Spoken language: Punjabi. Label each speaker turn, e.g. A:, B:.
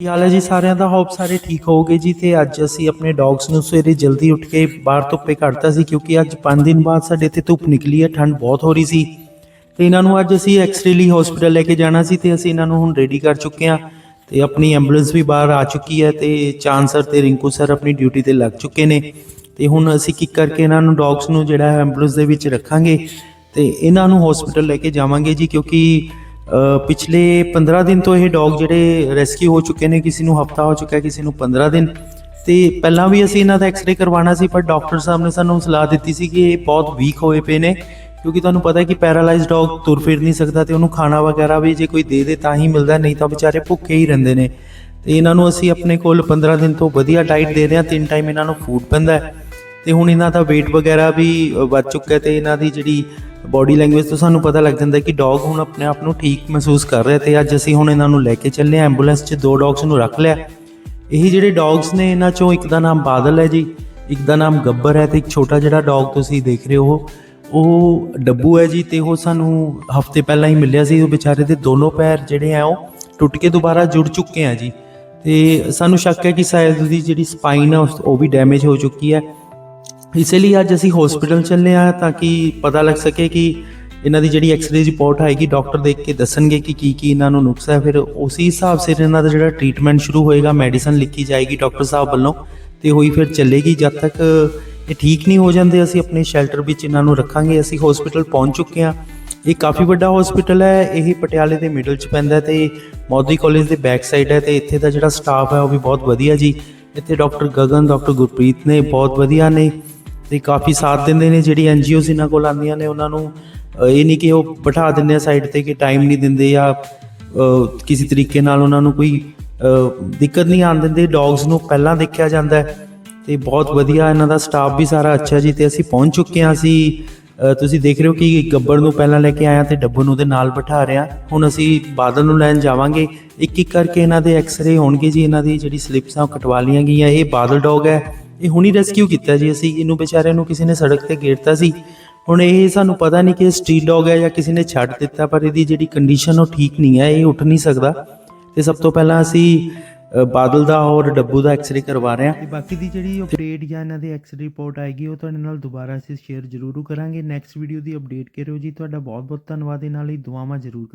A: ਕੀ ਹਾਲ ਹੈ ਜੀ? ਸਾਰਿਆਂ ਦਾ ਹੋਪ ਸਾਰੇ ਠੀਕ ਹੋਵੋਗੇ ਜੀ ਤੇ ਅੱਜ ਅਸੀਂ ਆਪਣੇ ਡੌਗਸ ਨੂੰ ਸਵੇਰੇ ਜਲਦੀ ਉੱਠ ਕੇ ਬਾਹਰ ਧੁੱਪੇ ਕੱਢਤਾ ਸੀ ਕਿਉਂਕਿ ਅੱਜ 5 ਦਿਨ ਬਾਅਦ ਸਾਡੇ ਇੱਥੇ ਧੁੱਪ ਨਿਕਲੀ ਹੈ, ਠੰਡ ਬਹੁਤ ਹੋ ਰਹੀ ਸੀ। ਤੇ ਇਹਨਾਂ ਨੂੰ ਅੱਜ ਅਸੀਂ ਐਕਸਰੇ ਲਈ ਹਸਪੀਟਲ ਲੈ ਕੇ ਜਾਣਾ ਸੀ ਤੇ ਅਸੀਂ ਇਹਨਾਂ ਨੂੰ ਹੁਣ ਰੈਡੀ ਕਰ ਚੁੱਕੇ ਹਾਂ ਤੇ ਆਪਣੀ ਐਂਬੂਲੈਂਸ ਵੀ ਬਾਹਰ ਆ ਚੁੱਕੀ ਹੈ ਤੇ ਚਾਂਦ ਸਰ ਤੇ ਰਿੰਕੂ ਸਰ ਆਪਣੀ ਡਿਊਟੀ ਤੇ ਲੱਗ ਚੁੱਕੇ ਨੇ। ਤੇ ਹੁਣ ਅਸੀਂ ਕੀ ਕਰਕੇ ਇਹਨਾਂ ਨੂੰ ਡੌਗਸ ਨੂੰ ਜਿਹੜਾ ਐਂਬੂਲੈਂਸ ਦੇ ਵਿੱਚ ਰੱਖਾਂਗੇ ਤੇ ਇਹਨਾਂ ਨੂੰ ਹਸਪੀਟਲ ਲੈ ਕੇ ਜਾਵਾਂਗੇ ਜੀ ਕਿਉਂਕਿ ਪਿਛਲੇ 15 ਦਿਨ ਤੋਂ ਇਹ ਡੌਗ ਜਿਹੜੇ ਰੈਸਕਿਊ ਹੋ ਚੁੱਕੇ ਨੇ, ਕਿਸੇ ਨੂੰ ਹਫਤਾ ਹੋ ਚੁੱਕਾ ਕਿਸੇ ਨੂੰ 15 ਦਿਨ। ਤੇ ਪਹਿਲਾਂ ਵੀ ਅਸੀਂ ਇਹਨਾਂ ਦਾ ਐਕਸ-ਰੇ ਕਰਵਾਉਣਾ ਸੀ, ਪਰ ਡਾਕਟਰ ਸਾਹਿਬ ਨੇ ਸਾਨੂੰ ਸਲਾਹ ਦਿੱਤੀ ਸੀ ਕਿ ਇਹ ਬਹੁਤ ਵੀਕ ਹੋਏ ਪਏ ਨੇ, ਕਿਉਂਕਿ ਤੁਹਾਨੂੰ ਪਤਾ ਹੈ ਕਿ ਪੈਰਾਲਾਈਜ਼ਡ ਡੌਗ ਤੁਰ ਫਿਰ ਨਹੀਂ ਸਕਦਾ ਤੇ ਉਹਨੂੰ ਖਾਣਾ ਵਗੈਰਾ ਵੀ ਜੇ ਕੋਈ ਦੇ ਦੇ ਤਾਂ ਹੀ ਮਿਲਦਾ, ਨਹੀਂ ਤਾਂ ਵਿਚਾਰੇ ਭੁੱਖੇ ਹੀ ਰਹਿੰਦੇ ਨੇ। ਤੇ ਇਹਨਾਂ ਨੂੰ ਅਸੀਂ ਆਪਣੇ ਕੋਲ 15 ਦਿਨ ਤੋਂ ਵਧੀਆ ਡਾਈਟ ਦੇ ਰਹੇ ਹਾਂ, ਤਿੰਨ ਟਾਈਮ ਇਹਨਾਂ ਨੂੰ ਫੂਡ ਪੈਂਦਾ ਹੈ। ਤੇ ਹੁਣ ਇਹਨਾਂ ਦਾ weight ਵਗੈਰਾ ਵੀ ਵੱਧ ਚੁੱਕਾ ਹੈ ਤੇ ਇਹਨਾਂ ਦੀ ਜਿਹੜੀ ਬਾਡੀ ਲੈਂਗੁਏਜ ਤੋਂ ਸਾਨੂੰ ਪਤਾ ਲੱਗ ਜਾਂਦਾ ਕਿ ਡੌਗ ਹੁਣ ਆਪਣੇ ਆਪ ਨੂੰ ਠੀਕ ਮਹਿਸੂਸ ਕਰ ਰਿਹਾ ਤੇ ਅੱਜ ਅਸੀਂ ਹੁਣ ਇਹਨਾਂ ਨੂੰ ਲੈ ਕੇ ਚੱਲੇ ਹਾਂ। ਐਂਬੂਲੈਂਸ 'ਚ ਦੋ ਡੌਗਸ ਨੂੰ ਰੱਖ ਲਿਆ। ਇਹ ਜਿਹੜੇ ਡੌਗਸ ਨੇ, ਇਹਨਾਂ 'ਚੋਂ ਇੱਕ ਦਾ ਨਾਮ ਬਾਦਲ ਹੈ ਜੀ, ਇੱਕ ਦਾ ਨਾਮ ਗੱਬਰ ਹੈ ਤੇ ਇੱਕ ਛੋਟਾ ਜਿਹੜਾ ਡੌਗ ਤੁਸੀਂ ਦੇਖ ਰਹੇ ਹੋ, ਉਹ ਡੱਬੂ ਹੈ ਜੀ ਤੇ ਉਹ ਸਾਨੂੰ ਹਫ਼ਤੇ ਪਹਿਲਾਂ ਹੀ ਮਿਲਿਆ ਸੀ। ਉਹ ਵਿਚਾਰੇ ਦੇ ਦੋਨੋਂ ਪੈਰ ਜਿਹੜੇ ਆ, ਉਹ ਟੁੱਟ ਕੇ ਦੁਬਾਰਾ ਜੁੜ ਚੁੱਕੇ ਆ ਜੀ। ਤੇ ਸਾਨੂੰ ਸ਼ੱਕ ਹੈ ਕਿ ਸ਼ਾਇਦ ਉਹਦੀ ਜਿਹੜੀ ਸਪਾਈਨ ਆ, ਉਸ- ਉਹ ਵੀ ਡੈਮੇਜ ਹੋ ਚੁੱਕੀ ਹੈ। ਇਸੇ ਲਈ ਅੱਜ ਅਸੀਂ ਹਸਪੀਟਲ ਚੱਲੇ ਆ ਤਾਂ ਕਿ ਪਤਾ ਲੱਗ ਸਕੇ ਕਿ ਇਹਨਾਂ ਦੀ ਜਿਹੜੀ ਐਕਸ-ਰੇ ਰਿਪੋਰਟ ਆਏਗੀ ਡਾਕਟਰ ਦੇਖ ਕੇ ਦੱਸਣਗੇ ਕਿ ਕੀ ਕੀ ਇਹਨਾਂ ਨੂੰ ਨੁਕਸ ਹੈ। ਫਿਰ ਉਸੇ ਹਿਸਾਬ ਸਿਰ ਇਹਨਾਂ ਦਾ ਜਿਹੜਾ ਟ੍ਰੀਟਮੈਂਟ ਸ਼ੁਰੂ ਹੋਏਗਾ ਮੈਡੀਸਨ ਲਿਖੀ ਜਾਏਗੀ ਡਾਕਟਰ ਸਾਹਿਬ ਵੱਲੋਂ ਤੇ ਹੋਈ ਫਿਰ ਚੱਲੇਗੀ। ਜਦ ਤੱਕ ਇਹ ਠੀਕ ਨਹੀਂ ਹੋ ਜਾਂਦੇ, ਅਸੀਂ ਆਪਣੇ ਸ਼ੈਲਟਰ ਵਿੱਚ ਇਹਨਾਂ ਨੂੰ ਰੱਖਾਂਗੇ। ਅਸੀਂ ਹਸਪੀਟਲ ਪਹੁੰਚ ਚੁੱਕੇ ਹਾਂ। ਇਹ ਕਾਫੀ ਵੱਡਾ ਹਸਪੀਟਲ ਹੈ। ਇਹ ਪਟਿਆਲੇ ਦੇ ਮਿਡਲ 'ਚ ਪੈਂਦਾ ਹੈ ਤੇ ਮੋਦੀ ਕਾਲਜ ਦੇ ਬੈਕ ਸਾਈਡ ਹੈ ਤੇ ਇੱਥੇ ਦਾ ਜਿਹੜਾ ਸਟਾਫ ਹੈ ਉਹ ਵੀ ਬਹੁਤ ਵਧੀਆ ਜੀ। ਇੱਥੇ ਡਾਕਟਰ ਗਗਨ ਡਾਕਟਰ ਗੁਰਪ੍ਰੀਤ ਨੇ ਬਹੁਤ ਵਧੀਆ ਨੇ। ਤੇ ਕਾਫੀ ਸਾਥ ਦਿੰਦੇ ਨੇ, ਜਿਹੜੀ ਐਨਜੀਓਜ਼ ਇਹਨਾਂ ਕੋਲ ਆਉਂਦੀਆਂ ਨੇ, ਉਹਨਾਂ ਨੂੰ ਇਹ ਨਹੀਂ ਕਿ ਉਹ ਬਿਠਾ ਦਿੰਦੇ ਆ ਸਾਈਡ ਤੇ ਕਿ ਟਾਈਮ ਨਹੀਂ ਦਿੰਦੇ ਜਾਂ ਕਿਸੇ ਤਰੀਕੇ ਨਾਲ ਉਹਨਾਂ ਨੂੰ ਕੋਈ ਦਿੱਕਤ ਨਹੀਂ ਆਣ ਦਿੰਦੇ। ਡੌਗਸ ਨੂੰ ਪਹਿਲਾਂ ਦੇਖਿਆ ਜਾਂਦਾ ਹੈ ਤੇ ਬਹੁਤ ਵਧੀਆ ਇਹਨਾਂ ਦਾ ਸਟਾਫ ਵੀ ਸਾਰਾ ਅੱਛਾ ਜੀ, ਤੇ ਅਸੀਂ ਪਹੁੰਚ ਚੁੱਕੇ ਹਾਂ ਅਸੀਂ ਤੁਸੀਂ ਦੇਖ ਰਹੇ ਹੋ ਕਿ ਗੱਬੜ ਨੂੰ ਪਹਿਲਾਂ ਲੈ ਕੇ ਆਇਆ ਤੇ ਡੱਬੂ ਨੂੰ ਉਹਦੇ ਨਾਲ ਬਿਠਾ ਰਿਆ ਹੁਣ ਅਸੀਂ ਬਾਦਲ ਨੂੰ ਲੈਣ ਜਾਵਾਂਗੇ। ਇੱਕ ਇੱਕ ਕਰਕੇ ਇਹਨਾਂ ਦੇ ਐਕਸ-ਰੇ ਹੋਣਗੇ ਜੀ, ਇਹਨਾਂ ਦੀ ਜਿਹੜੀ ਸਲਿਪਸ ਆ ਉਹ ਕਟਵਾ ਲਈਆਂ ਗਈਆਂ। ਇਹ ਬਾਦਲ ਡੌਗ ਹੈ। ਇਹ ਹੁਣੀ ਰੈਸਕਿਊ ਕੀਤਾ ਜੀ ਅਸੀਂ। ਇਹਨੂੰ ਵਿਚਾਰੇ ਨੂੰ ਕਿਸੇ ਨੇ ਸੜਕ ਤੇ ਗੇੜਤਾ ਸੀ। ਹੁਣ ਇਹ ਸਾਨੂੰ ਪਤਾ ਨਹੀਂ ਕਿ ਸਟਰੀਟ ਡੌਗ ਹੈ ਜਾਂ ਕਿਸੇ ਨੇ ਛੱਡ ਦਿੱਤਾ, ਪਰ ਇਹਦੀ ਜਿਹੜੀ ਕੰਡੀਸ਼ਨ ਉਹ ਠੀਕ ਨਹੀਂ ਹੈ, ਇਹ ਉੱਠ ਨਹੀਂ ਸਕਦਾ। ਤੇ ਸਭ ਤੋਂ ਪਹਿਲਾਂ ਅਸੀਂ ਬਾਦਲ ਦਾ ਔਰ ਡੱਬੂ ਦਾ ਐਕਸ-ਰੇ ਕਰਵਾ ਰਹੇ ਹਾਂ। ਤੇ ਬਾਕੀ ਦੀ ਜਿਹੜੀ ਅਪਡੇਟ ਜਾਂ ਇਹਨਾਂ ਦੀ ਐਕਸ-ਰੇ ਰਿਪੋਰਟ ਆਏਗੀ, ਉਹ ਤੁਹਾਡੇ ਨਾਲ ਦੁਬਾਰਾ ਅਸੀਂ ਸ਼ੇਅਰ ਜ਼ਰੂਰ ਕਰਾਂਗੇ। ਨੈਕਸਟ ਵੀਡੀਓ ਦੀ ਅਪਡੇਟ ਕਰਿਓ ਜੀ। ਤੁਹਾਡਾ ਬਹੁਤ ਬਹੁਤ ਧੰਨਵਾਦ। ਇਹਨਾਂ ਲਈ ਦੁਆਵਾਂ ਜ਼ਰੂਰ